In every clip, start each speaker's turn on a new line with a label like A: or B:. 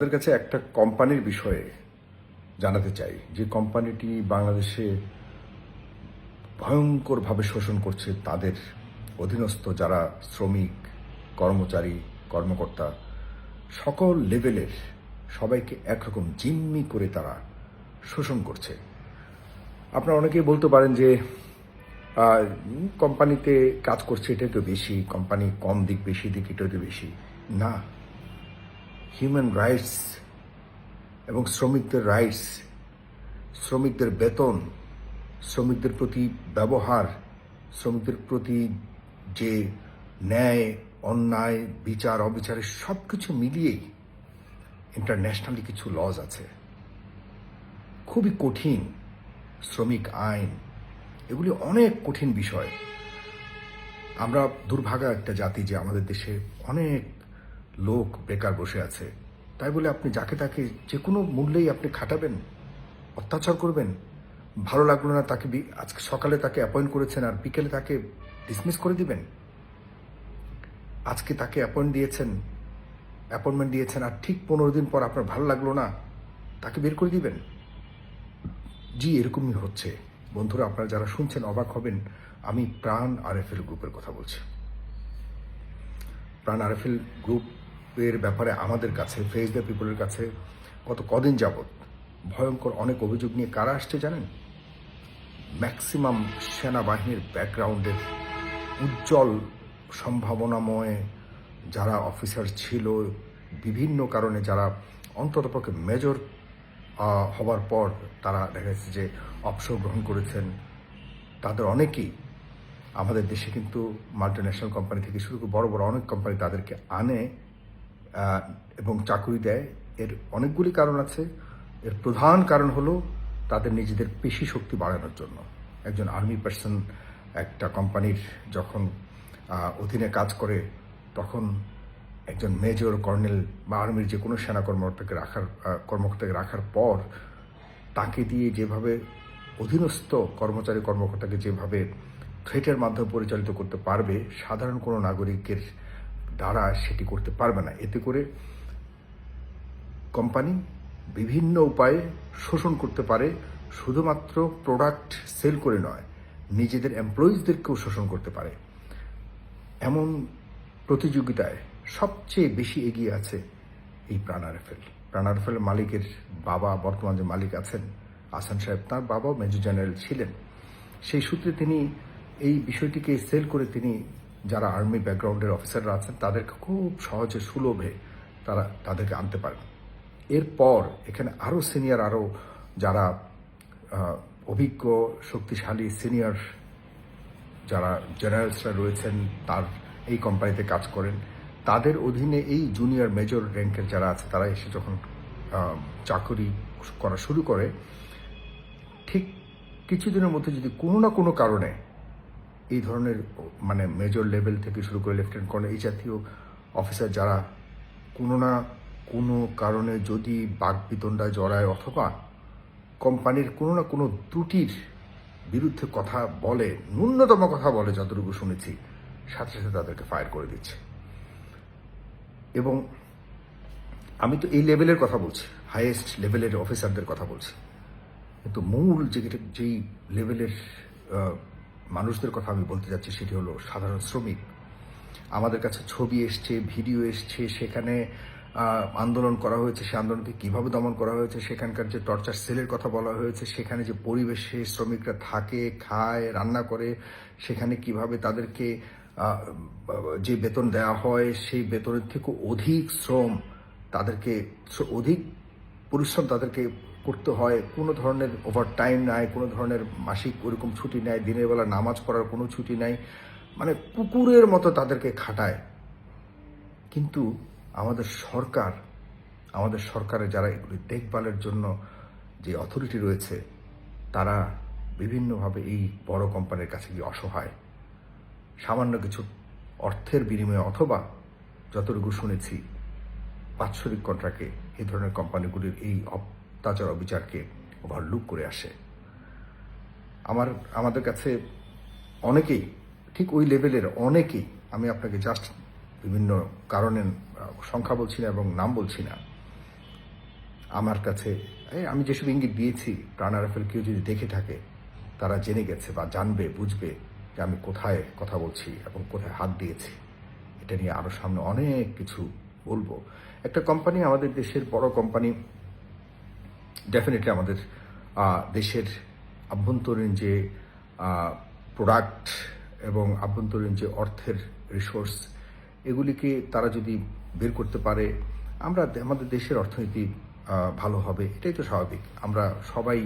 A: আপনাদের কাছে একটা কোম্পানির বিষয়ে জানাতে চাই। যে কোম্পানিটি বাংলাদেশে ভয়ঙ্করভাবে শোষণ করছে তাদের অধীনস্থ যারা শ্রমিক, কর্মচারী, কর্মকর্তা, সকল লেভেলের সবাইকে একরকম জিম্মি করে তারা শোষণ করছে। আপনারা অনেকেই বলতে পারেন যে কোম্পানিতে কাজ করছে, এটা তো বেশি, কোম্পানি কম দিক, বেশি দিক, এটা তো বেশি। না হিউম্যান রাইটস এবং শ্রমিকদের রাইটস শ্রমিকদের বেতন, শ্রমিকদের প্রতি ব্যবহার, শ্রমিকদের প্রতি যে ন্যায়, অন্যায়, বিচার, অবিচারের সব কিছু মিলিয়েই ইন্টারন্যাশনালি কিছু লজ আছে। খুবই কঠিন শ্রমিক আইন। এগুলি অনেক কঠিন বিষয়। আমরা দুর্ভাগা একটা জাতি যে আমাদের দেশে অনেক লোক বেকার বসে আছে। তাই বলে আপনি যাকে তাকে যে কোনো মূল্যেই আপনি খাটাবেন, অত্যাচার করবেন, ভালো লাগল না তাকে আজকে সকালে তাকে অ্যাপয়েন্ট করেছেন আর বিকেলে তাকে ডিসমিস করে দিবেন। আজকে তাকে অ্যাপয়েন্ট দিয়েছেন অ্যাপয়েন্টমেন্ট দিয়েছেন আর ঠিক পনেরো দিন পর আপনার ভালো লাগল না, তাকে বের করে দিবেন। জি, এরকমই হচ্ছে। বন্ধুরা, আপনারা যারা শুনছেন অবাক হবেন, আমি প্রাণ আরএফএল গ্রুপের কথা বলছি। প্রাণ আরএফএল গ্রুপের ব্যাপারে আমাদের কাছে ফেস দ্য পিপলের কাছে গত কদিন যাবৎ ভয়ঙ্কর অনেক অভিযোগ নিয়ে কারা আসছে জানেন? ম্যাক্সিমাম সেনাবাহিনীর ব্যাকগ্রাউন্ডের উজ্জ্বল সম্ভাবনাময় যারা অফিসার ছিল, বিভিন্ন কারণে যারা অন্ততপক্ষে মেজর হবার পর তারা দেখা যাচ্ছে যে অবসর গ্রহণ করেছেন। তাদের অনেকেই আমাদের দেশে কিন্তু মাল্টি ন্যাশনাল কোম্পানি থেকে শুরু করে বড় বড় অনেক কোম্পানি তাদেরকে আনে। এবং চাকরি দেয়। এর অনেকগুলি কারণ আছে। এর প্রধান কারণ হলো তাদের নিজেদের পেশি শক্তি বাড়ানোর জন্য। একজন আর্মি পার্সন একটা কোম্পানির যখন অধীনে কাজ করে, তখন একজন মেজর, কর্নেল বা আর্মির যে কোনো সেনা কর্মকর্তাকে রাখার কর্মকর্তাকে রাখার পর তাকে দিয়ে যেভাবে অধীনস্থ কর্মচারী কর্মকর্তাকে যেভাবে থ্রেটের মাধ্যমে পরিচালিত করতে পারবে, সাধারণ কোনো নাগরিকের দ্বারা সেটি করতে পারবে না। এতে করে কোম্পানি বিভিন্ন উপায়ে শোষণ করতে পারে, শুধুমাত্র প্রোডাক্ট সেল করে নয়, নিজেদের এমপ্লয়িজদেরকেও শোষণ করতে পারে। এমন প্রতিযোগিতায় সবচেয়ে বেশি এগিয়ে আছে এই প্রাণ আরএফএল। প্রাণ আরএফএলের মালিকের বাবা, বর্তমান যে মালিক আছেন, আসান সাহেব, তাঁর বাবাও মেজর জেনারেল ছিলেন। সেই সূত্রে তিনি এই বিষয়টিকে সেল করে তিনি যারা আর্মি ব্যাকগ্রাউন্ডের অফিসাররা আছেন, তাদেরকে খুব সহজে সুলভে তারা তাদেরকে আনতে পারেন এরপর এখানে আরও সিনিয়র আরও যারা অভিজ্ঞ, শক্তিশালী সিনিয়র যারা জেনারেলসরা রয়েছেন, তার এই কোম্পানিতে কাজ করেন, তাদের অধীনে এই জুনিয়র মেজর র্যাঙ্কের যারা আছে, তারা এসে যখন চাকরি করা শুরু করে, ঠিক কিছুদিনের মধ্যে যদি কোনো না কোনো কারণে এই ধরনের মানে মেজর লেভেল থেকে শুরু করে লেফটেন্যান্ট কর্নেল এই জাতীয় অফিসার যারা কোনো না কোনো কারণে যদি বাগবিতণ্ডায় জড়ায় অথবা কোম্পানির কোনো না কোনো ত্রুটির বিরুদ্ধে কথা বলে, ন্যূনতম কথা বলে যতটুকু শুনেছি, সাথে সাথে তাদেরকে ফায়ার করে দিচ্ছে। এবং আমি তো এই লেভেলের কথা বলছি হাইয়েস্ট লেভেলের অফিসারদের কথা বলছি। কিন্তু মূল যে যেই লেভেলের মানুষদের কথা আমি বলতে যাচ্ছি সেটি হলো সাধারণ শ্রমিক। আমাদের কাছে ছবি এসছে, ভিডিও এসছে, সেখানে আন্দোলন করা হয়েছে, সে আন্দোলনকে কীভাবে দমন করা হয়েছে, সেখানকার যে টর্চার সেলের কথা বলা হয়েছে, সেখানে যে পরিবেশে শ্রমিকরা থাকে, খায়, রান্না করে, সেখানে কীভাবে তাদেরকে যে বেতন দেওয়া হয়, সেই বেতনের থেকে অধিক শ্রম তাদেরকে, অধিক পরিশ্রম তাদেরকে করতে হয়, কোনো ধরনের ওভার টাইম নাই, কোনো ধরনের মাসিক ওরকম ছুটি নাই, দিনের বেলা নামাজ পড়ার কোনো ছুটি নাই মানে কুকুরের মতো তাদেরকে খাটায়। কিন্তু আমাদের সরকার, আমাদের সরকারে যারা এগুলি দেখভালের জন্য যে অথরিটি রয়েছে, তারা বিভিন্নভাবে এই বড় কোম্পানির কাছে গিয়ে অসহায়। সামান্য কিছু অর্থের বিনিময়ে অথবা যতটুকু শুনেছি, বাৎসরিক কন্ট্রাক্টে এই ধরনের কোম্পানিগুলির এই অত্যাচার অবিচারকে ওভারলুক করে আসে। আমার, আমাদের কাছে অনেকেই, ঠিক ওই লেভেলের অনেকেই, আমি আপনাকে জাস্ট বিভিন্ন কারণে সংখ্যা বলছি না এবং নাম বলছি না। আমার কাছে আমি যেসব ইঙ্গিত দিয়েছি, প্রাণ আরাফেল কেউ যদি দেখে থাকে, তারা জেনে গেছে বা জানবে, বুঝবে যে আমি কোথায় কথা বলছি এবং কোথায় হাত দিয়েছি। এটা নিয়ে আরও সামনে অনেক কিছু বলব। একটা কোম্পানি আমাদের দেশের বড় কোম্পানি ডেফিনেটলি আমাদের দেশের আভ্যন্তরীণ যে প্রোডাক্ট এবং আভ্যন্তরীণ যে অর্থের রিসোর্স এগুলিকে তারা যদি বের করতে পারে, আমরা আমাদের দেশের অর্থনীতি ভালো হবে, এটাই তো স্বাভাবিক। আমরা সবাই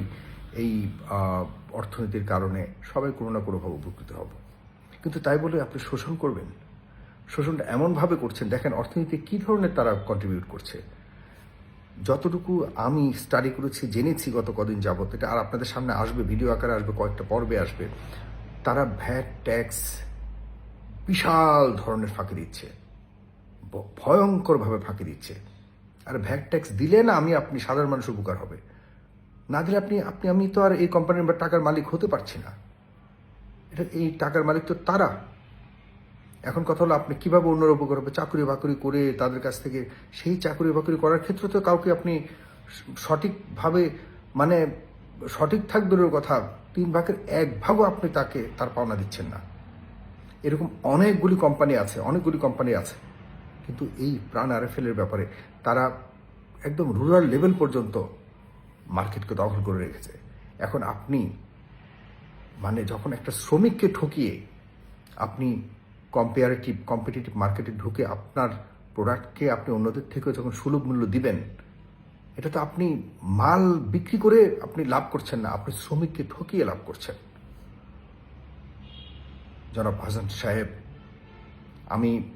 A: এই অর্থনীতির কারণে সবাই কোনো না কোনোভাবে উপকৃত হব। কিন্তু তাই বলে আপনি শোষণ করবেন? শোষণটা এমনভাবে করছেন, দেখেন অর্থনীতি কী ধরনের তারা কন্ট্রিবিউট করছে? যতটুকু আমি স্টাডি করেছি, জেনেছি গত কদিন যাবত এটা আর আপনাদের সামনে আসবে ভিডিও আকারে আসবে, কয়েকটা পর্বে আসবে, তারা ভ্যাট ট্যাক্স বিশাল ধরনের ফাঁকি দিচ্ছে। ভয়ঙ্করভাবে ফাঁকি দিচ্ছে। আর ভ্যাট ট্যাক্স দিলে না আমি আপনি সাধারণ মানুষ উপকার হবে। না দিলে আপনি আপনি, আমি তো আর এই কোম্পানির টাকার মালিক হতে পারছি না। এটা এই টাকার মালিক তো তারা। এখন কথা হলো আপনি কীভাবে অন্যের উপকার হবে? চাকরি বাকরি করে তাদের কাছ থেকে সেই চাকরি বাকরি করার ক্ষেত্রে তো কাউকে আপনি সঠিকভাবে মানে সঠিক থাকবে কথা, তিন ভাগের এক ভাগও আপনি তাকে তার পাওনা দিচ্ছেন না। এরকম অনেকগুলি কোম্পানি আছে, অনেকগুলি কোম্পানি আছে। কিন্তু এই প্রাণ আরএফএলের ব্যাপারে তারা একদম রুরাল লেভেল পর্যন্ত মার্কেটকে দখল করে রেখেছে। এখন আপনি মানে যখন একটা শ্রমিককে ঠকিয়ে আপনি কম্পারেটিভ কম্পিটিটিভ মার্কেটে ঢুকে আপনার প্রোডাক্টকে আপনি অন্যদের থেকে যখন সুলভ মূল্য দিবেন, এটা তো আপনি মাল বিক্রি করে আপনি লাভ করছেন না, আপনি শ্রমিককে ঠকিয়ে লাভ করছেন। জনাব হাসান সাহেব, আমি,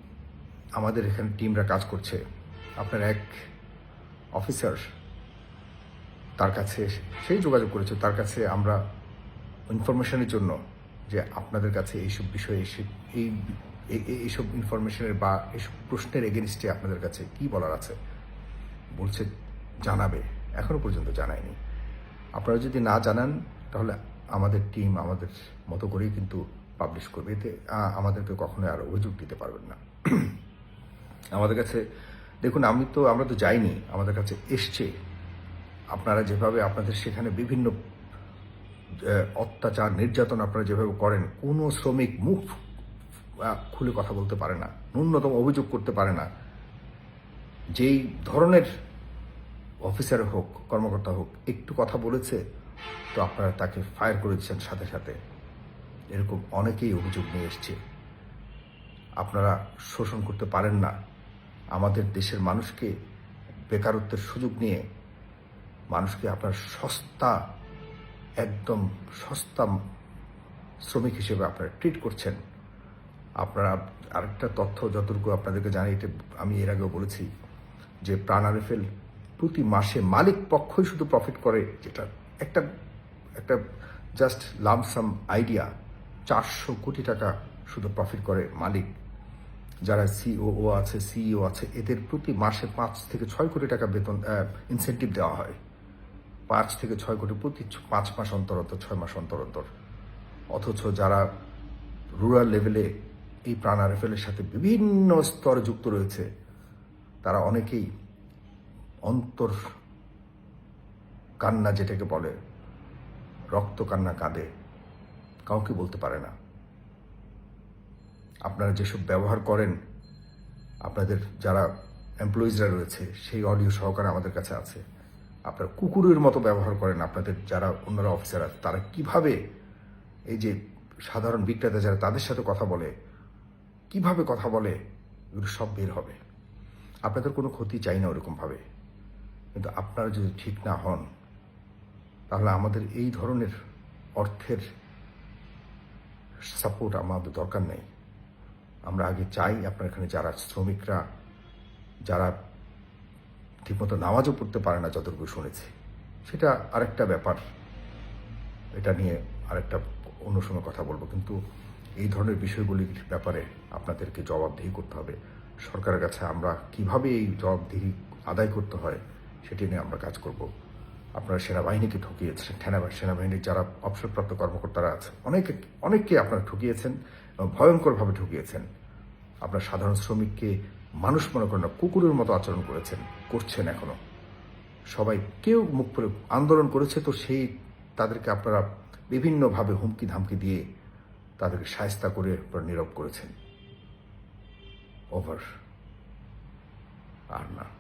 A: আমাদের এখানে টিমরা কাজ করছে। আপনার এক অফিসার তার কাছে সেই যোগাযোগ করেছে, তার কাছে আমরা ইনফরমেশনের জন্য যে আপনাদের কাছে এইসব বিষয়ে এসে- এই- এইসব ইনফরমেশনের বা এইসব প্রশ্নের এগেনস্টে আপনাদের কাছে কি বলার আছে? বলছে, জানাবে। এখনও পর্যন্ত জানায়নি। আপনারা যদি না জানান, তাহলে আমাদের টিম আমাদের মতো করেই কিন্তু পাবলিশ করবে। এতে আমাদেরকে কখনোই আর অভিযোগ দিতে পারবেন না। আমাদের কাছে, দেখুন, আমি তো, আমরা তো যাইনি। আমাদের কাছে এসছে। আপনারা যেভাবে আপনাদের সেখানে বিভিন্ন অত্যাচার, নির্যাতন আপনারা যেভাবে করেন, কোনো শ্রমিক মুখ খুলে কথা বলতে পারে না, ন্যূনতম অভিযোগ করতে পারে না। যেই ধরনের অফিসার হোক, কর্মকর্তা হোক, একটু কথা বলেছে, তো আপনারা তাকে ফায়ার করে দিচ্ছেন সাথে সাথে। এরকম অনেকেই অভিযোগ নিয়ে এসছে। আপনারা শোষণ করতে পারেন না। আমাদের দেশের মানুষকে বেকারত্বের সুযোগ নিয়ে মানুষকে আপনার সস্তা, একদম সস্তা শ্রমিক হিসেবে আপনারা ট্রিট করছেন। আপনারা আরেকটা তথ্য যতটুকু আপনাদেরকে জানি এটা আমি এর আগেও বলেছি যে প্রাণ আরএফএল প্রতি মাসে মালিক পক্ষই শুধু প্রফিট করে, যেটা একটা একটা জাস্ট লামসাম আইডিয়া চারশো কোটি টাকা শুধু প্রফিট করে মালিক। যারা সিওও আছে সিইও আছে, এদের প্রতি মাসে পাঁচ থেকে ছয় কোটি টাকা বেতন ইনসেন্টিভ দেওয়া হয়। পাঁচ থেকে ছয় কোটি প্রতি পাঁচ মাস অন্তর অন্তর, ছয় মাস অন্তর অন্তর। অথচ যারা রুরাল লেভেলে এই প্রাণ আরএফএলের সাথে বিভিন্ন স্তরে যুক্ত রয়েছে। তারা অনেকেই অন্তর কান্না যেটাকে বলে, রক্ত কান্না কাঁদে, কাউকে বলতে পারে না। আপনারা যেসব ব্যবহার করেন, আপনাদের যারা এমপ্লয়িজরা রয়েছে, সেই অডিও সহকারে আমাদের কাছে আছে। আপনারা কুকুরের মতো ব্যবহার করেন, আপনাদের যারা অন্যরা অফিসার আছে তারা কীভাবে এই যে সাধারণ বিক্রেতা যারা তাদের সাথে কথা বলে কীভাবে কথা বলে? এগুলো সব বের হবে। আপনাদের কোনো ক্ষতি চাই না ওরকমভাবে। কিন্তু আপনারা যদি ঠিক না হন, তাহলে আমাদের এই ধরনের অর্থের সাপোর্ট আমাদের দরকার নেই। আমরা আগে চাই আপনার এখানে যারা শ্রমিকরা, যারা ঠিকমতো নামাজও পড়তে পারে না যতটুকু শুনেছি। সেটা আরেকটা ব্যাপার। এটা নিয়ে আরেকটা অন্য সময় কথা বলব। কিন্তু এই ধরনের বিষয়গুলির ব্যাপারে আপনাদেরকে জবাবদিহি করতে হবে। সরকারের কাছে আমরা কীভাবে এই জবাবদিহি আদায় করতে হয় সেটি নিয়ে আমরা কাজ করব। আপনারা সেনাবাহিনীকে ঠকিয়েছেন সেনা- সেনাবাহিনীর যারা অবসরপ্রাপ্ত কর্মকর্তারা আছে, অনেকে, অনেককে আপনারা ঠকিয়েছেন ভয়ঙ্করভাবে ঠকিয়েছেন। আপনার সাধারণ শ্রমিককে মানুষ মনে করেন না, কুকুরের মতো আচরণ করেছেন, করছেন এখনও। সবাই কেউ মুখ করে আন্দোলন করেছে তো সেই, তাদেরকে আপনারা বিভিন্নভাবে হুমকি ধামকি দিয়ে তাদেরকে সায়স্তা করে নীরব করেছেন। ওভার আর না।